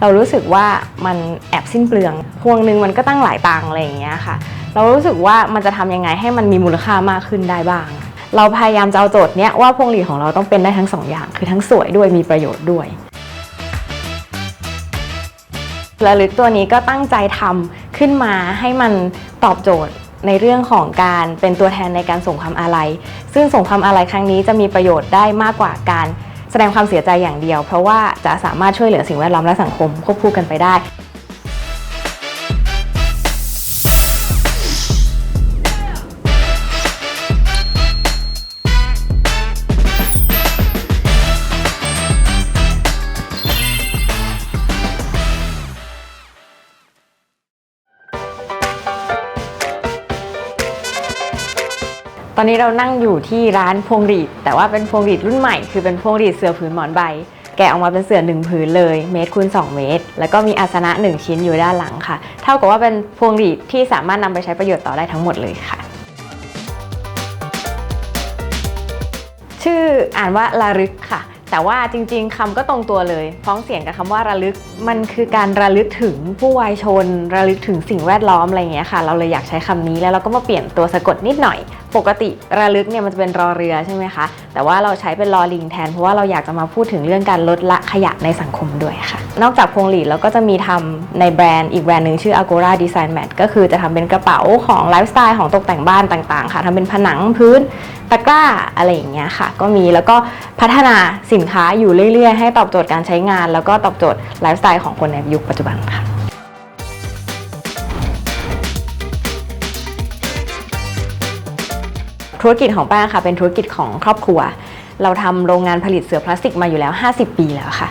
เรารู้สึกว่ามันแอบสิ้นเปลือง พวงหนึ่งมันก็ตั้งหลายตังอะไรอย่างเงี้ยค่ะ เรารู้สึกว่ามันจะทำยังไงให้มันมีมูลค่ามากขึ้นได้บ้าง เราพยายามจะเอาโจทย์เนี้ยว่าพวงหลีดของเราต้องเป็นได้ทั้งสองอย่าง คือทั้งสวยด้วยมีประโยชน์ด้วยระลึกตัวนี้ก็ตั้งใจทำขึ้นมาให้มันตอบโจทย์ในเรื่องของการเป็นตัวแทนในการส่งความอาลัย ซึ่งส่งความอาลัยครั้งนี้จะมีประโยชน์ได้มากกว่าการ แสดงความเสียใจอย่างเดียว เพราะว่าจะสามารถช่วยเหลือสิ่งแวดล้อมและสังคมควบคู่กันไปได้ อนนี้เรานั่งอยู่ที่ร้านพวงหรีด แต่ว่าเป็นพวงหรีดรุ่นใหม่ คือเป็นพวงหรีดเสือผืนหมอนใบ แกะออกมาเป็นเสือหนึ่งผืนเลยเมตรคูณ2 เมตร แล้วก็มีอาสนะ 1 ชิ้นอยู่ด้านหลังค่ะ เท่ากับว่าเป็นพวงหรีดที่สามารถนำไปใช้ประโยชน์ต่อได้ทั้งหมดเลยค่ะ ชื่ออ่านว่าระลึกค่ะแต่ว่าจริงๆคำก็ตรงตัวเลยพ้องเสียงกับคำว่าระลึก มันคือการระลึกถึงผู้วายชน ระลึกถึงสิ่งแวดล้อมอะไรอย่างเงี้ยค่ะ เราเลยอยากใช้คำนี้แล้วเราก็มาเปลี่ยนตัวสะกดนิดหน่อย ปกติระลึกเนี่ยมันจะเป็นรอเรือใช่ไหมคะ แต่ว่าเราใช้เป็นรอลิงแทน เพราะว่าเราอยากจะมาพูดถึงเรื่องการลดละขยะในสังคมด้วยค่ะ นอกจากพวงหลีดเราก็จะมีทำในแบรนด์อีกแบรนด์หนึ่งชื่อ Agora Design Mat ก็คือจะทำเป็นกระเป๋าของไลฟ์สไตล์ของตกแต่งบ้านต่างๆ ค่ะทำเป็นผนังพื้นตะกร้าอะไรอย่างเงี้ยค่ะ ก็มีแล้วก็พัฒนาสินค้าอยู่เรื่อยๆ ให้ตอบโจทย์การใช้งาน แล้วก็ตอบโจทย์ไลฟ์สไตล์ของคนในยุคปัจจุบันค่ะ ธุรกิจของป้งค่ะ เป็นธุรกิจของครอบครัว เราทำโรงงานผลิตเสือพลาสติกมาอยู่แล้ว 50 ปีแล้วค่ะ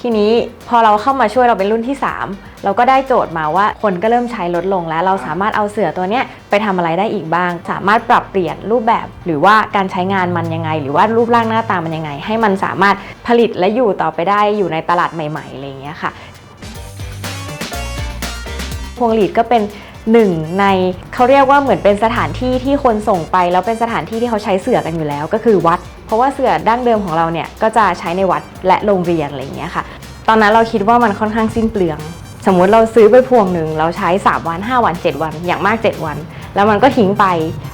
ทีนี้พอเราเข้ามาช่วยเราเป็นรุ่นที่ 3 เราก็ได้โจทย์มาว่าคนก็เริ่มใช้ลดลงแล้ว เราสามารถเอาเสือตัวเนี้ยไปทำอะไรได้อีกบ้าง สามารถปรับเปลี่ยนรูปแบบ หรือว่าการใช้งานมันยังไง หรือว่ารูปร่างหน้าตามันยังไง ให้มันสามารถผลิตและอยู่ต่อไปได้อยู่ในตลาดใหม่ๆอะไรอย่างเงี้ยค่ะพวงหลีดก็เป็น หนึ่งในเขาเรียกว่าเหมือนเป็นสถานที่ที่คนส่งไป แล้วเป็นสถานที่ที่เขาใช้เสือกันอยู่แล้วก็คือวัด เพราะว่าเสือดั้งเดิมของเราเนี่ยก็จะใช้ในวัดและโรงเรียนอะไรอย่างเงี้ยค่ะ ตอนนั้นเราคิดว่ามันค่อนข้างสิ้นเปลือง สมมุติเราซื้อไปพวงหนึ่งเราใช้ 3 วัน 5 วัน 7 วัน อย่างมาก 7 วัน แล้วมันก็ทิ้งไป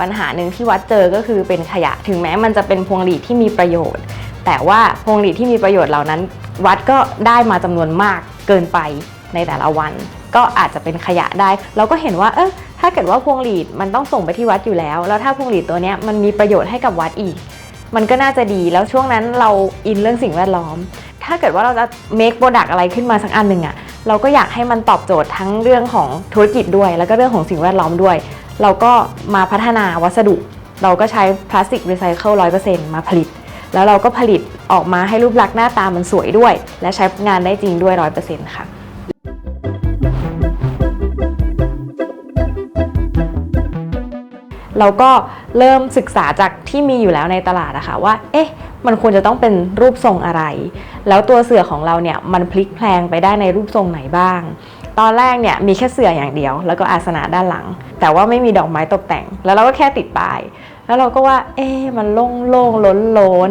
ปัญหาหนึ่งที่วัดเจอก็คือเป็นขยะถึงแม้มันจะเป็นพวงหลีดที่มีประโยชน์ แต่ว่าพวงหลีดที่มีประโยชน์เหล่านั้น วัดก็ได้มาจำนวนมากเกินไปในแต่ละวัน ก็อาจจะเป็นขยะได้ เราก็เห็นว่าเออถ้าเกิดว่าพวงหลีดมันต้องส่งไปที่วัดอยู่แล้ว แล้วถ้าพวงหลีดตัวนี้มันมีประโยชน์ให้กับวัดอีก มันก็น่าจะดีแล้วช่วงนั้นเราอินเรื่องสิ่งแวดล้อม ถ้าเกิดว่าเราจะ make product อะไรขึ้นมาสักอันหนึ่งอะเราก็อยากให้มันตอบโจทย์ทั้งเรื่องของธุรกิจด้วย แล้วก็เรื่องของสิ่งแวดล้อมด้วย เราก็มาพัฒนาวัสดุ เราก็ใช้พลาสติกรีไซเคิลร้อยเปอร์เซ็นต์มาผลิต แล้วเราก็ผลิตออกมาให้รูปลักษณ์หน้าตามันสวยด้วย และใช้งานได้จริงด้วยร้อยเปอร์เซ็นต์ค่ะ เราก็เริ่มศึกษาจากที่มีอยู่แล้วในตลาดอะคะว่า เอ๊ะ มันควรจะต้องเป็นรูปทรงอะไร แล้วตัวเสือของเราเนี่ยมันพลิกแพลงไปได้ในรูปทรงไหนบ้าง ตอนแรกเนี่ยมีแค่เสืออย่างเดียว แล้วก็อาสนะด้านหลัง แต่ว่าไม่มีดอกไม้ตกแต่ง แล้วเราก็แค่ติดป้าย แล้วเราก็ว่า เอ๊ะ มันโล่งโล่งล้นล้น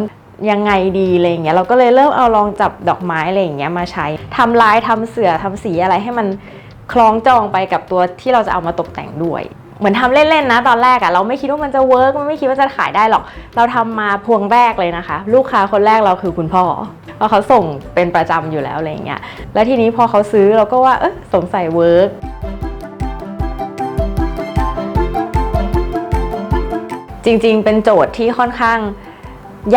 ยังไงดีอะไรอย่างเงี้ยเราก็เลยเริ่มเอาลองจับดอกไม้อะไรอย่างเงี้ยมาใช้ทำลายทำเสือทำสีอะไรให้มันคล้องจองไปกับตัวที่เราจะเอามาตกแต่งด้วย เหมือนทำเล่นๆนะ ตอนแรกอะเราไม่คิดว่ามันจะเวิร์กมันไม่คิดว่าจะขายได้หรอก เราทำมาพวงแรกเลยนะคะ ลูกค้าคนแรกเราคือคุณพ่อเพราะเขาส่งเป็นประจำอยู่แล้วอะไรอย่างเงี้ยแล้วทีนี้พอเขาซื้อเราก็ว่าเออสงสัยเวิร์กจริงๆ เป็นโจทย์ที่ค่อนข้าง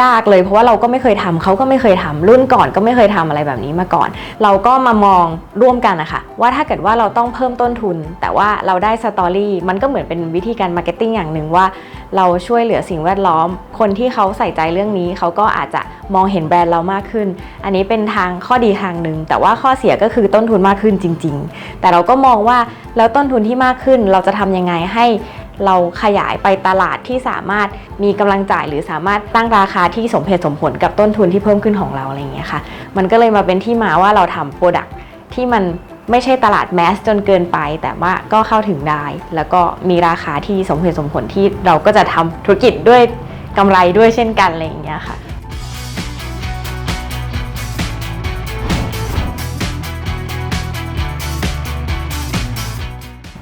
ยากเลย เพราะว่าเราก็ไม่เคยทำเขาก็ไม่เคยทำรุ่นก่อนก็ไม่เคยทำอะไรแบบนี้มาก่อน เราก็มามองร่วมกันนะคะว่าถ้าเกิดว่าเราต้องเพิ่มต้นทุน แต่ว่าเราได้สตอรี่มันก็เหมือนเป็นวิธีการมาร์เก็ตติ้งอย่างหนึ่งว่า เราช่วยเหลือสิ่งแวดล้อม คนที่เขาใส่ใจเรื่องนี้เขาก็อาจจะมองเห็นแบรนด์เรามากขึ้น อันนี้เป็นทางข้อดีทางหนึ่งแต่ว่าข้อเสียก็คือต้นทุนมากขึ้นจริง ๆ แต่เราก็มองว่าแล้วต้นทุนที่มากขึ้นเราจะทำยังไงให้ เราขยายไปตลาดที่สามารถมีกำลังจ่ายหรือสามารถตั้งราคาที่สมเหตุสมผลกับต้นทุนที่เพิ่มขึ้นของเราอะไรอย่างเงี้ยค่ะ มันก็เลยมาเป็นที่มาว่าเราทำโปรดักที่มันไม่ใช่ตลาดแมสจนเกินไป แต่ว่าก็เข้าถึงได้ แล้วก็มีราคาที่สมเหตุสมผลที่เราก็จะทำธุรกิจด้วยกำไรด้วยเช่นกันอะไรอย่างเงี้ยค่ะ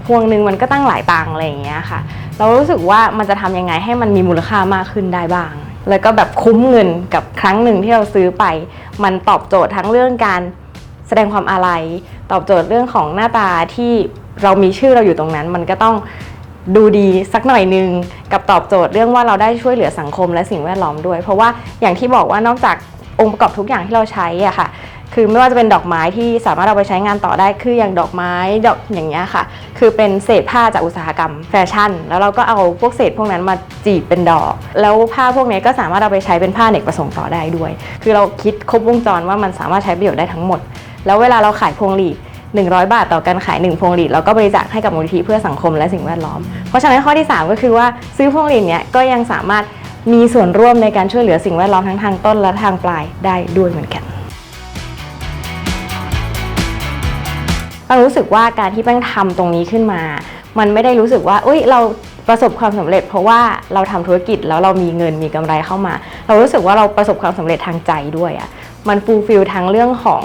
พวงหนึ่งมันก็ตั้งหลายตังอะไรอย่างเงี้ยค่ะ เรารู้สึกว่ามันจะทำยังไงให้มันมีมูลค่ามากขึ้นได้บ้าง แล้วก็แบบคุ้มเงินกับครั้งหนึ่งที่เราซื้อไป มันตอบโจทย์ทั้งเรื่องการแสดงความอาลัย ตอบโจทย์เรื่องของหน้าตาที่เรามีชื่อเราอยู่ตรงนั้น มันก็ต้องดูดีสักหน่อยนึงกับตอบโจทย์เรื่องว่าเราได้ช่วยเหลือสังคมและสิ่งแวดล้อมด้วย เพราะว่าอย่างที่บอกว่านอกจากองค์ประกอบทุกอย่างที่เราใช้อะค่ะ คือไม่ว่าจะเป็นดอกไม้ที่สามารถเอาไปใช้งานต่อได้คืออย่างดอกไม้ดอกอย่างเงี้ยค่ะ คือเป็นเศษผ้าจากอุตสาหกรรมแฟชั่น แล้วเราก็เอาพวกเศษพวกนั้นมาจีบเป็นดอก แล้วผ้าพวกนี้ก็สามารถเอาไปใช้เป็นผ้าเอกประสงค์ต่อได้ด้วย คือเราคิดครบวงจรว่ามันสามารถใช้ประโยชน์ได้ทั้งหมด แล้วเวลาเราขายพวงหลีด100 บาทต่อการขาย 1 พวงหลีดเราก็บริจาคให้กับมูลนิธิเพื่อสังคมและสิ่งแวดล้อม เพราะฉะนั้นข้อที่ 3 ก็คือว่าซื้อพวงหลีดเนี้ยก็ยังสามารถมีส่วนร่วมในการช่วยเหลือสิ่งแวดล้อมทั้งทางต้นและทางปลายได้ด้วยเหมือนกัน ปังรู้สึกว่าการที่แป้งทำตรงนี้ขึ้นมา มันไม่ได้รู้สึกว่าอุ้ยเราประสบความสำเร็จ เพราะว่าเราทำธุรกิจแล้วเรามีเงินมีกำไรเข้ามา เรารู้สึกว่าเราประสบความสำเร็จทางใจด้วยอะ่ะมันฟูลฟิลทั้งเรื่องของ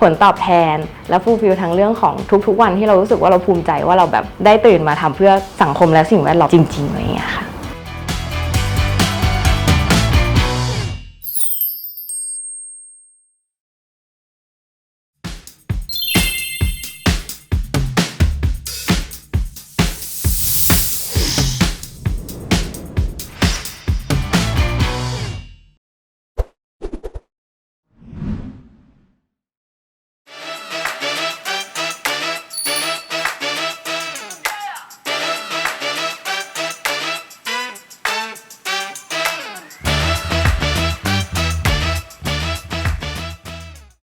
ผลตอบแทน และฟูลฟิลทั้งเรื่องของทุกๆวันที่เรารู้สึกว่าเราภูมิใจว่าเราแบบได้ตื่นมาทำเพื่อสังคมและสิ่งแวดล้อมจริงๆอะไรอย่างเงี้ยค่ะ